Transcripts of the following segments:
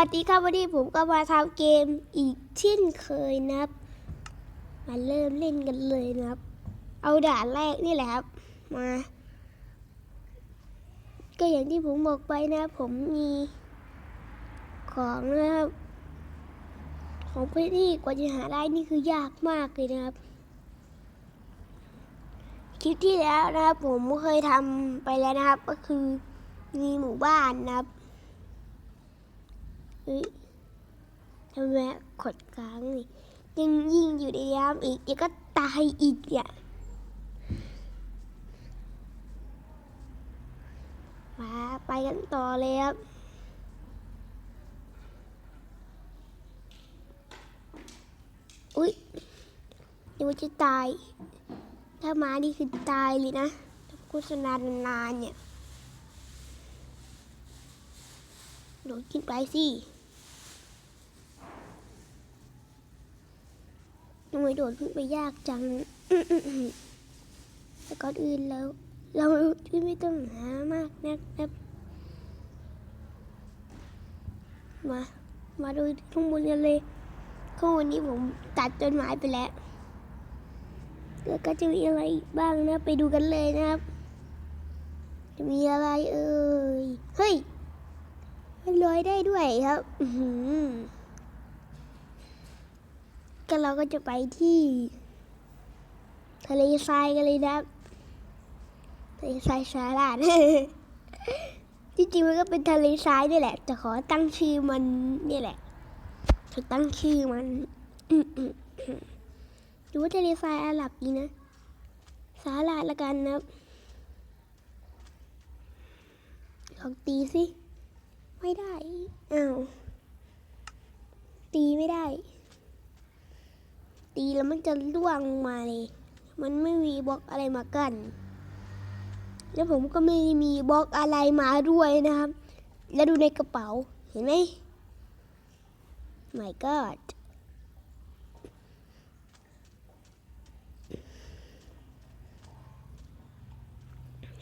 วัสดีครับวันนี้ผมก็มาทำเกมอีกเช่นเคยนะครับ มาเริ่มเล่นกันเลยนะครับ เอาด่านแรกนี่แหละครับ มา ก็อย่างที่ผมบอกไปนะครับผมมีของนะครับ ของพวกนี้กว่าจะหาได้นี่คือยากมากเลยนะครับ คลิปที่แล้วนะครับ ผมเคยทำไปแล้วนะครับ ก็คือมีหมู่บ้านนะครับ เฮ้ยทำไมขดค้างนี่ยังยิงอยู่ในยามอีกเดี๋ยวก็ตายอีกอะมาไปกันต่อเลยครับอุ้ยเดี๋ยวจะตาย ถ้ามานี่คือตายเลยนะโฆษณานานๆเนี่ยโดดขึ้นไปสิำไมโดดขึ้นไปยากจังแต่ก่อนอื่นแล้ว เราไม่ต้องหามากนะครับ มา มาดูข้างบนกันเลยข้างบนนี้ผมตัดต้นไม้ไปแล้วแล้วก็จะมีอะไรอีกบ้างนะ ไปดูกันเลยนะครับ จะมีอะไรเอ่ย เฮ้ยมันลอยได้ด้วยครับ อื ก็เราก็จะไปที่ ทะเลทรายกันเลยนะทะเลทรายสาลาดที่จริงมันก็เป็นทะเลทรายนี่แหละ แต่ขอตั้งชื่อมันนี่แหละจะตั้งชื่อมันหรือว่าทะเลทรายอาหรับดีนะ สาลาดละกันนะลองตีสิ ไม่ได้ อ้าว ตีไม่ได้ ตีแล้วมันจะล่วงลงมาเลย มันไม่มีบล็อกอะไรมากันแล้วผมก็ไม่มีบล็อกอะไรมาด้วยนะครับ แล้วดูในกระเป๋าเห็นไหม my god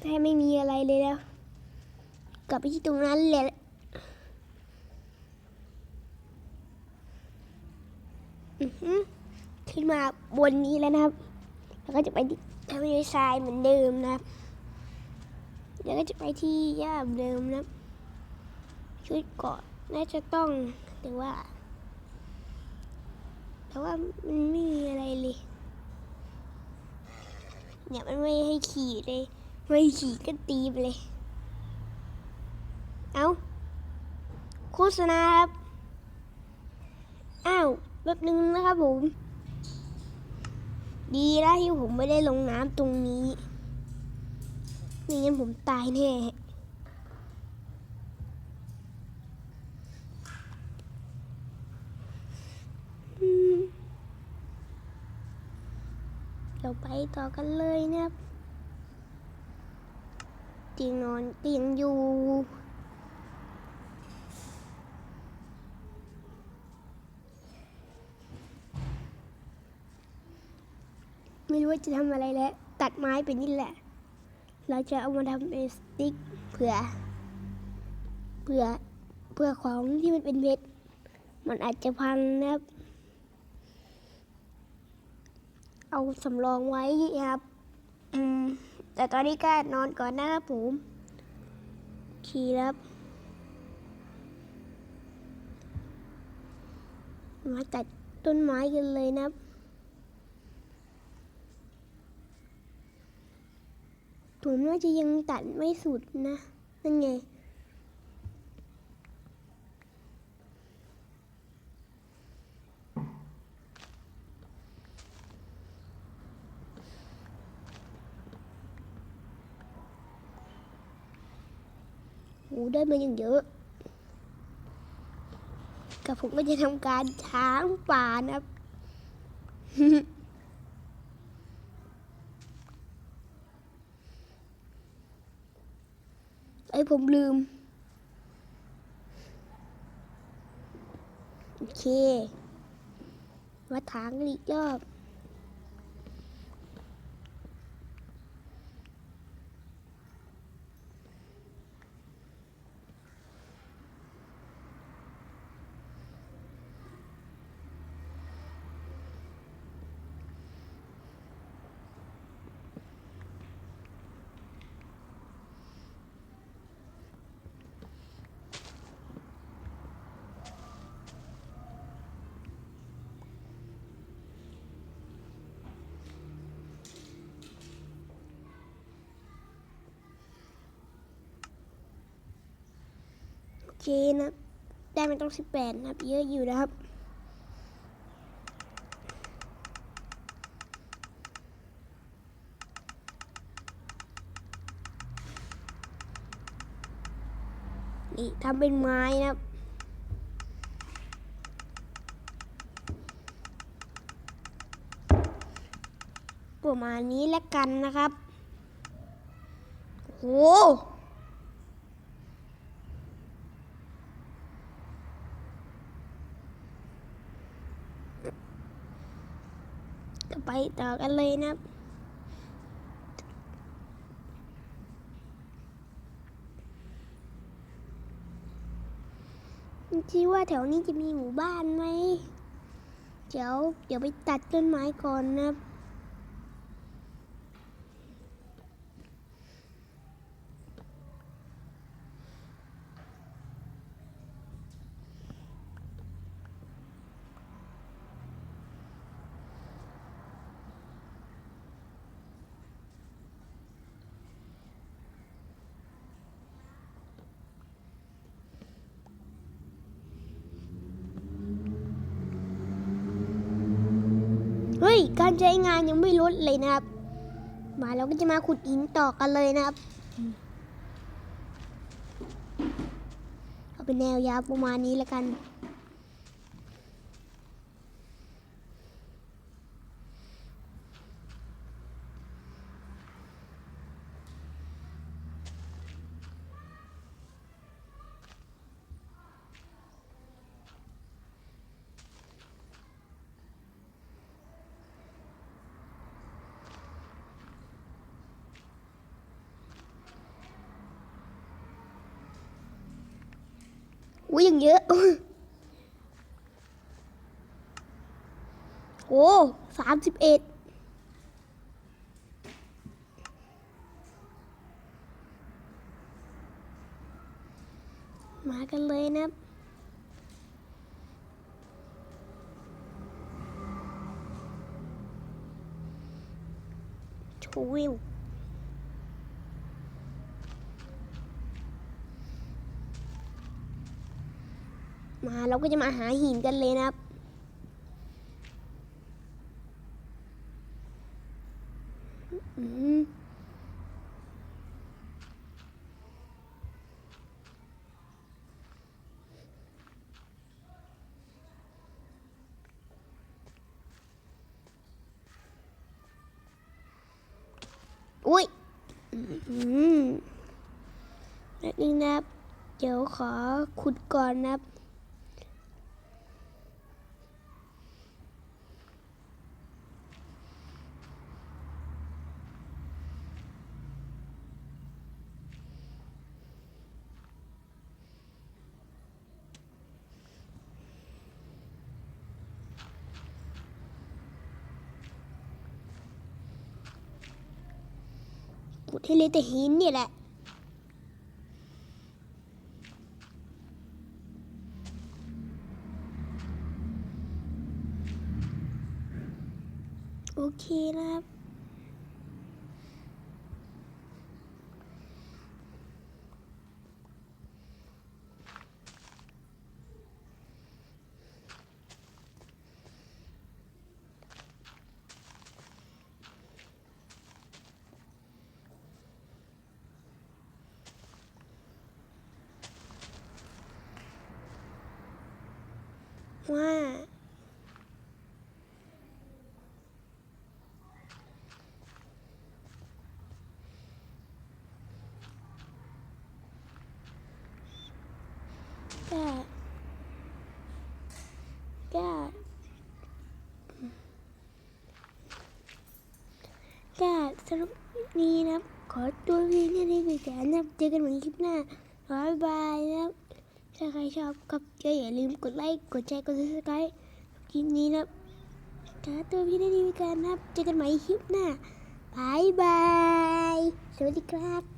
แทบไม่มีอะไรเลยแล้ว กลับไปที่ตรงนั้นแหละอือหือ ขึ้นมาบนนี้แล้วนะครับ แล้วก็จะไปที่ทเลทรายเหมือนเดิมนะครับ แล้วก็จะไปที่ย่าเหมือนเดิมนะครับ ชุดเกาะน่าจะต้องแต่ว่า แต่ว่ามันไม่มีอะไรเลยเนี่ยมันไม่ให้ขี่เลย ไม่ขี่ก็ตีไปเลย เอาโฆษณาครับ อ้าวแป๊บนึงนะครับผม ดีนะที่ผมไม่ได้ลงน้ำตรงนี้ไม่งั้นผมตายแน่เราไปต่อกันเลยนะครับเตีนอนเตียงอยู่ ไม่รู้ว่าจะทำอะไรแล้ว ตัดไม้ไปนี่แหละ เราจะเอามาทำเป็นสติ๊กเผื่อเผื่อเผื่อของที่มันเป็นเพชรมันอาจจะพังนะครับ เอาสำรองไว้ครับ อืม แต่ตอนนี้ก็นอนก่อนนะครับผมขี่ครับมาตัดต้นไม้กันเลยนะครับ ผมน่าจะยังตัดไม่สุดนะนั่นไงโอ้ได้มาอย่างเยอะ กับผมก็จะทำการช้างป่านะครับ ไอ้ย ผมลืม โอเคมาถางอีกรอบ เคนะได้ไม่ต้องสิบแปดนะครับ เยอะอยู่นะครับนี่ทำเป็นไม้นะครับประมาณนี้แล้วกันนะครับ โห จะไปต่อกันเลยนะครับคิดว่าแถวนี้จะมีหมู่บ้านไหม เดี๋ยว เดี๋ยวไปตัดต้นไม้ก่อนนะครับ เฮ้ย การใช้งานยังไม่ลดเลยนะครับ มาเราก็จะมาขุดหินต่อกันเลยนะครับ เอาเป็นแนวยาวประมาณนี้แล้วกัน อุ้ยอย่างเยอะ โอ้สามสิบเอ็ดมากันเลยนะครับโชวิว มาเราก็จะมาหาหินกันเลยนะครับ อืมอุ้ยอืมแล้วนึงนะครับ เดี๋ยวขอขุดก่อนนะครับ ขุดให้เลยแต่หินนี่แหละ โอเคนะครับ ว่า ก็ก็ก็สำหรับนี้นะครับขอตัวเพียงแค่นี้ไปก่อนนะเจอกันใหม่คลิปหน้าบ๊ายบายนะถ้าใครชอบก็อย่าลืมกดไลค์กดแชร์กด subscribe คลิปนี้นะขอตัวเพียงแค่นี้ไปก่อนนะเจอกันใหม่คลิปหน้าบายบาย สวัสดีครับ